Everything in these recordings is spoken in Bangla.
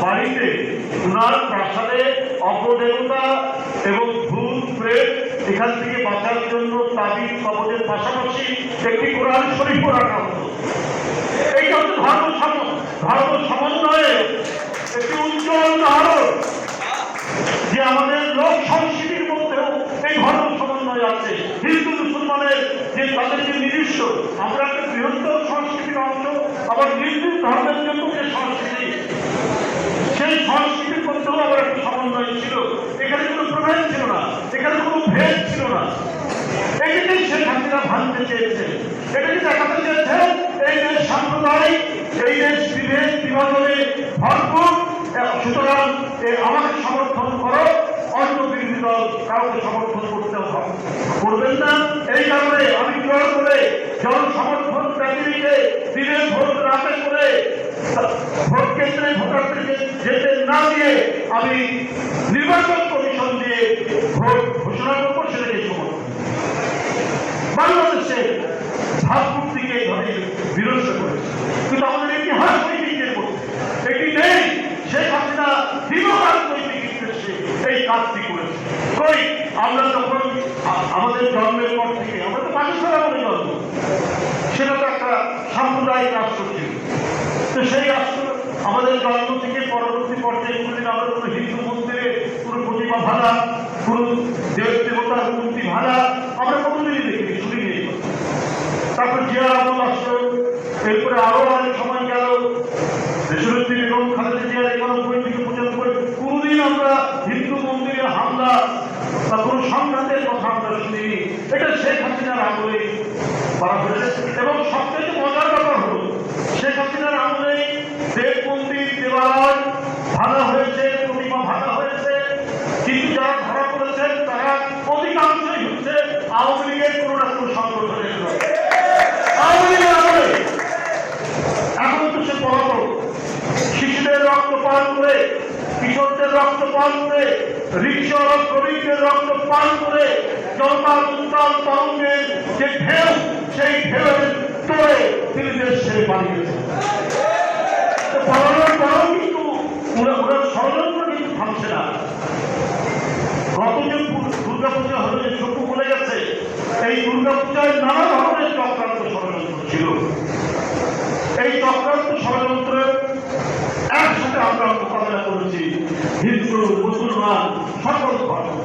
বাড়িতে উনার প্রাসাদে অপদেবতা এবং ভূত প্রেত এখান থেকে বাঁচার জন্য তাবিজ কবজের পাশাপাশি একটি কোরআন শরীফও রাখা হতো। সম- ধর্ম সমন্বয়ে একটি উজ্জ্বল যে আমাদের লোক সংস্কৃতির মধ্যেও এই ধর্ম সমন্বয় আছে। হিন্দু, মুসলমানের যে তাদের যে নিজস্ব, আমরা একটা বৃহত্তর সংস্কৃতির অংশ, আবার হিন্দু ধর্মের জন্য সংস্কৃতির মধ্যেও আবার একটা সমন্বয় ছিল। এখানে কোনো প্রভেদ ছিল না, এখানে কোনো ভেদ ছিল না। এটাকেই শেখ হাসিনা ভাঙতে চেয়েছে। এটাকে দেখাতে চেয়েছে, এই দেশ সাম্প্রদায়িক, এই দেশ বিভেদ, বিভাজনে ভরপুর। সুতরাং আমাকে সমর্থন করো, অন্য বিরোধী দল কাউকে সমর্থন করতে হবে করবেন না। এই কারণে আমি জোর করে জন সমর্থন ব্যক্তিকে দিনের ভোট রাতে করে ভোট ভোটারদেরকে যেতে না দিয়ে আমি নির্বাচন কমিশন দিয়ে ভোট ঘোষণা করব সেটাকে সমর্থন বাংলাদেশে ভাবমূর্তিকে এইভাবে বিরোধিতা করেছে। কিন্তু আমাদের ইতিহাস নৈতিকের মধ্যে। এটি নেই শেখ হাসিনা দীর্ঘ রাজনৈতিক উদ্দেশ্যে এই কাজটি করেছে। কই, আমরা যখন আমাদের জন্মের পর থেকে, আমরা তো পাকিস্তান আমলে জন্ম। সেটা তো একটা সাম্প্রদায়িক রাষ্ট্র ছিল। সেই রাষ্ট্র আমাদের জন্ম থেকে পরবর্তী পর্যায়ে কোনোদিন আমরা কোনো হিন্দু মন্দিরে, কোনো প্রতিমা ভাড়া কোনো দেব দেবতার মূর্তি ভাড়া আমরা কোনোদিনই দেখিনি শুনিনি তারপর জিয়া আমল আসলো, এরপরে আরও অনেক সময় গেল। দেশনেত্রী বেগম খালেদা জিয়ার একানব্বই থেকে পঁচানব্বই, কোনোদিন আমরা হিন্দু মন্দিরে হামলা বা কোনো সংঘাতের কথা আমরা শুনিনি। এটা শেখ হাসিনার আমলে করা হয়েছে। এবং সবথেকে মজার ব্যাপার হলো শেখ হাসিনার আমলে দেব মন্দির দেবালয় ভাঙা হয়েছে প্রতিমা ভাঙা হয়েছে কিন্তু যারা ধরা পড়েছেন তারা অধিকাংশই হচ্ছে আওয়ামী লীগের কোনো না কোনো সংগঠনের লোক আওয়ামী লীগের আমলে এখন তো সে পড়াতো শিশুদের রক্ত পান করে কিশোরদের রক্ত পান করে রিক্সা শ্রমিকদের রক্ত পান করে, জনতা উত্তাল তরঙ্গের যে ঢেউ, সেই ঢেউয়ের তোড়ে তিনি দেশ তো পালানোর পরেও কিন্তু ওরা ওরা ষড়যন্ত্র কিন্তু থামছে না। গত যে দুর্গাপূজা হলো, যে চক্ষু বলে গেছে, এই দুর্গাপূজায় নানা ধরনের চক্রান্ত ষড়যন্ত্র ছিল এই চক্রান্ত ষড়যন্ত্রের একসাথে আমরা মোকাবেলা করেছি হিন্দু মুসলমান সকল ধর্ম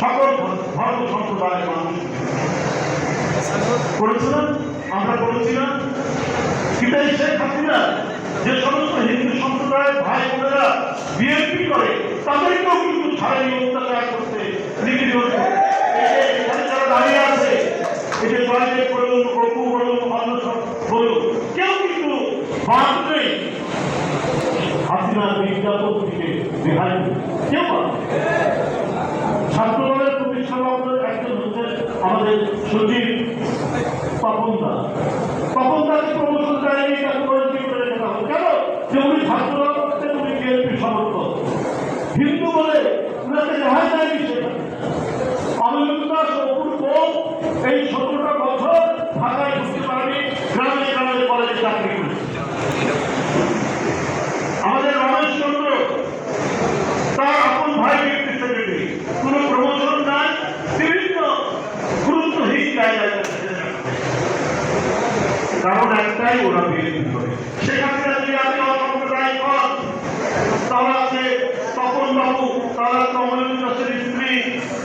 সকল ধর্ম সম্প্রদায়ের মানুষ। করেছিল আমরা করেছি না এই শেখ হাসিনা যে সমস্ত হিন্দু সম্প্রদায়ের ভাই বোনেরা বিএনপি করে, তাদেরকেও কিন্তু ছাড়াই অত্যাচার করতে নিগৃহ করতে। এই যে এখানে যারা দাঁড়িয়ে আছে যে জয়দেব বলুন অপু বলুন কেউ কিন্তু বাদ নেই নির্যাতন থেকে রেহাই কেউ বাদ নেই। ছাত্রদলের একজন হচ্ছেন আমাদের সচিব তপন দাস তপন দাসকে প্রমোশন দেয়নি তাকে পরিচিত করে রেখে দাও কেন যে উনি ছাত্রদল করতেন উনি বিএনপি সমর্থক হিন্দু বলে উনাকে রেহাই দেয়নি সেটা অমিত দাস অপূর্ব এই সতেরোটা বছর ঢাকায় ঢুকতে পারেনি গ্রামে গ্রামে কলেজে চাকরি করেছে আমাদের রমেশ চন্দ্র তার আপন ভাই ব্যক্তি সেক্রেটারি কোন প্রমোশন নাই বিভিন্ন গুরুত্বহীন জায়গায় যাচ্ছে। কারণ একটাই ওরা বিএনপি করে সেখানে যদি আপনি অসাম্প্রদায়িক হন তারা আছে বাবু তারা কমলেন দাসের স্ত্রী,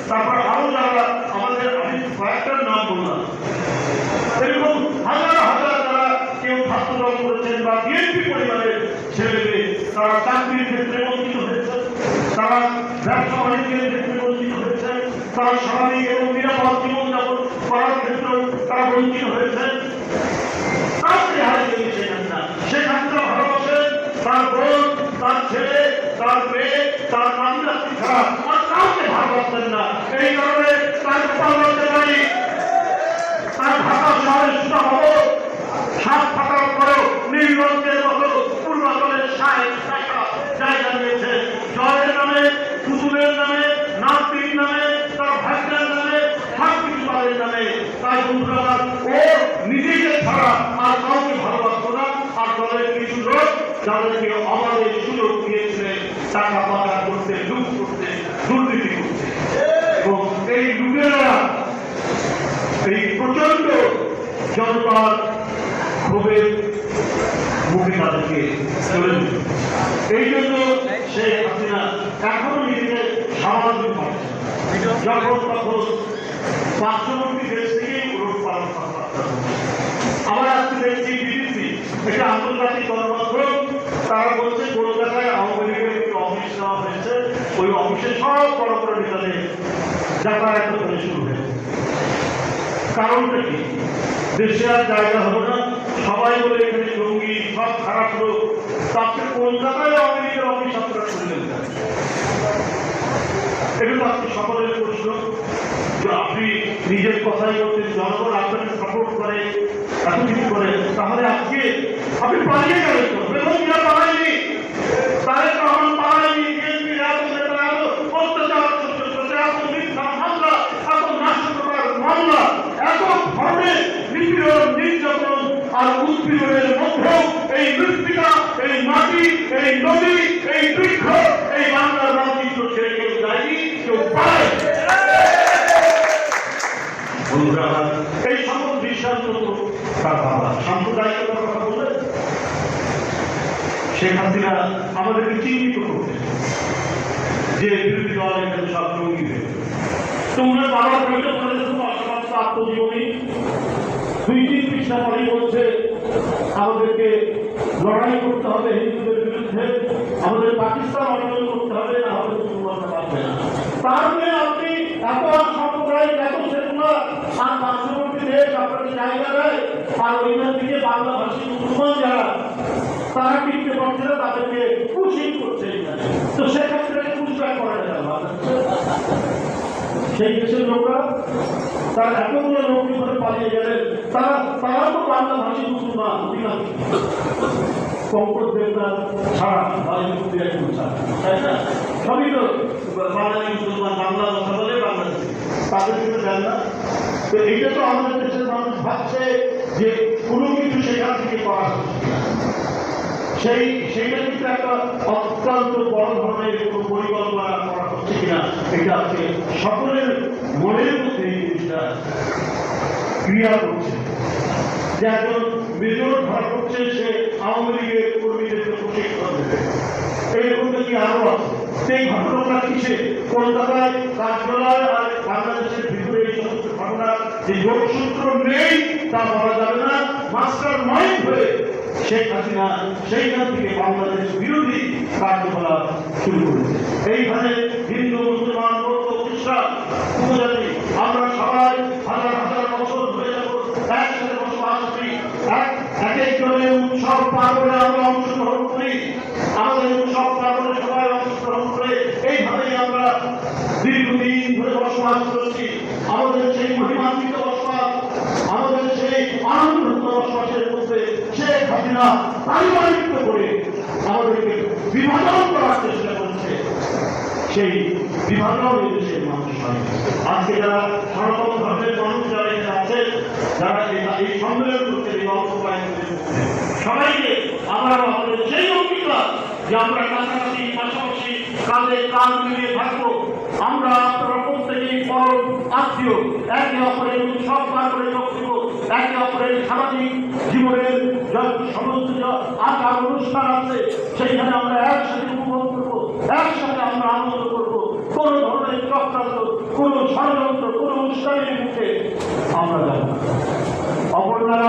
তারপর আরও যারা আমাদের আমি কয়েকটার নাম বললাম। এরকম হাজার হাজার যারা কেউ ছাত্রদল করেছেন বা বিএনপি পরিবারের ছেলে মেয়ে তারা চাকরির ক্ষেত্রে বঞ্চিত হয়েছে, তারা ব্যবসা বাণিজ্যের ক্ষেত্রে বঞ্চিত হয়েছে, তারা স্বাভাবিক এবং নিরাপদ জীবনযাপন করার ক্ষেত্রে তারা বঞ্চিত হয়েছে। তাকে হারিয়ে দিয়েছেন না সেখানটা ভালোবাসেন তার বোন তার ছেলে তার মেয়ে তার নাতিরা ছাড়া আর কাউকে ভালোবাসেন না এই কারণে তার কপাল করতে পারি তার ঢাকা শহরে সুতা হব সাত থাকার পরেও নীলরঞ্জের মতো পূর্বাচলের সাহেব জায়গা নিয়েছে জয়ের নামে পুতুলের নামে নাতির নামে তার ভাগ্যের নামে সব কিছু তাদের নামে তাই বন্ধুরা ও নিজেকে ছাড়া আর কাউকে ভালোবাসতো না আর দলের কিছু লোক যাদেরকে আমাদের সুযোগ দিয়েছিল টাকা পাচার করতে লুট করতে দুর্নীতি করতে এবং এই লুটেরা এই প্রচণ্ড জনতার ক্ষোভের মুখে তাদেরকে চলে এই জন্য হাসিনা এখনও নিজেকে যখন তখন আমরা আজকে দেখছি বিবিসি, একটা আন্তর্জাতিক গণমাধ্যম, তারা বলছে কলকাতায় আওয়ামী লীগের একটি অফিস নেওয়া হয়েছে ওই সব বড় বড় যাতায়াত করে শুরু হয়েছে। কারণটা কি? দেশে আর জায়গা হবে না। সবাই বলে এখানে জঙ্গি, সব খারাপ লোক। তারপরে কলকাতায় লীগের অফিস আপনারা খুললেন এটা তো আপনি সকলের প্রশ্ন। যে আপনি নিজের কথাই বলছেন জনগণ আপনাকে সাপোর্ট করে এত কিছু করে। তাহলে আজকে আপনি পালিয়ে গেলেন বেগমরা পালায়নি তারেক রহমান পালায়নি বিএনপি এত নেতা এত অত্যাচার সহ্য করতে এত মিথ্যা মামলা এত নাশকতার মামলা এত ধরনের নিপীড়ন নির্যাতন আর উৎপীড়নের মধ্যেও এই মৃত্তিকা এই মাটি এই নদী এই বৃক্ষ এই বাংলার রাজনীতি ছেড়ে কেউ যায়নি কেউ পায় এই সকল দৃষ্টান্ত তো তার হাসিনা আমাদেরকে চিহ্নিত করতে যে বিরোধী দল এখানে সব জঙ্গি তোমরা বাবার বৈঠক করে শুধু অসমাপ্ত আত্মজীবনী দুই তিন পৃষ্ঠা পরেই বলছে, আমাদেরকে লড়াই করতে হবে হিন্দুদের বিরুদ্ধে, আমাদের পাকিস্তান অর্জন করতে হবে, না হলে মুসলমানরা পারবে না। মানে আপনি এত সাম্প্রদায়িক, এত আর পার্শ্ববর্তী দেশ আপনাকে জায়গা দেয় আর ওইখান থেকে বাংলাভাষী মুসলমান যারা, তারা টিকতে পারছে না, তাদেরকে পুষিং করছে তো সেক্ষেত্রে পুষব্যাক করা যায় সেই দেশের লোকরা, তারা এতগুলো লোক করে পালিয়ে গেলেন, তারা তারা তো বাংলা ভাষী মুসলমান অধিকাংশ কঙ্কর দেবনাথ ছাড়া ছাড়া তাই না? সবই তো বাঙালি মুসলমান, বাংলা কথা বলে তাদের কিন্তু দেন না। তো এইটা তো আমাদের দেশের মানুষ ভাবছে যে কোনো কিছু সেখান থেকে করা সেই, সেইটা কিন্তু একটা অত্যন্ত বড় ধরনের কোনো পরিকল্পনা করা হচ্ছে কিনা, এটা সকলের মনের মধ্যে এই জিনিসটা ক্রিয়া করছে। যে একজন মেজর ধরা সে আওয়ামী লীগের কর্মীদেরকে প্রশিক্ষণ দেবে। এইরকম কি আরও আছে? সেই ঘটনাটা কিসে কলকাতায় কাজগলায় আর বাংলাদেশের ভিতরে এই সমস্ত ঘটনা, যে যোগসূত্র নেই, তা বলা যাবে না। মাস্টার মাইন্ড হয়ে শেখ হাসিনা সেইখান থেকে বাংলাদেশ বিরোধী কার্যকলাপ শুরু করেছে। এইখানে হিন্দু, মুসলমান, বৌদ্ধ, খ্রিস্টান উপজাতি আমরা সবাই হাজার হাজার বছর ধরে যাব একসাথে বসবাস করি এক এক একজনের উৎসব পার্বণে আমরা অংশগ্রহণ করি আমাদের উৎসব পার্বণে সবাই অংশগ্রহণ করে এইভাবেই আমরা আমাদের সেই মহিমান্বিত বসবাস সেই আনন্দ বসবাসের মধ্যে শেখ হাসিনা করার চেষ্টা করছে। সেই বিভাজন আজকে যারা সনাতন ধর্মের মানুষ যারা সবাইকে আমরা আমাদের সেই অঙ্গীকার যে আমরা কাছাকাছি, পাশাপাশি কাঁধে কান মিলিয়ে থাকব। আমরা আপনারা প্রত্যেকেই পরম আত্মীয়। একে অপরের উৎসব পার করে দিব। একে অপরের সামাজিক জীবনের সমস্ত আচার অনুষ্ঠান আছে, সেইখানে আমরা একসাথে উপভোগ করব, একসাথে আমরা আনন্দ করব। কোন ধরনের চক্রান্ত, কোন ষড়যন্ত্র, কোন অনুষ্ঠানের মুখে আমরা যাব না।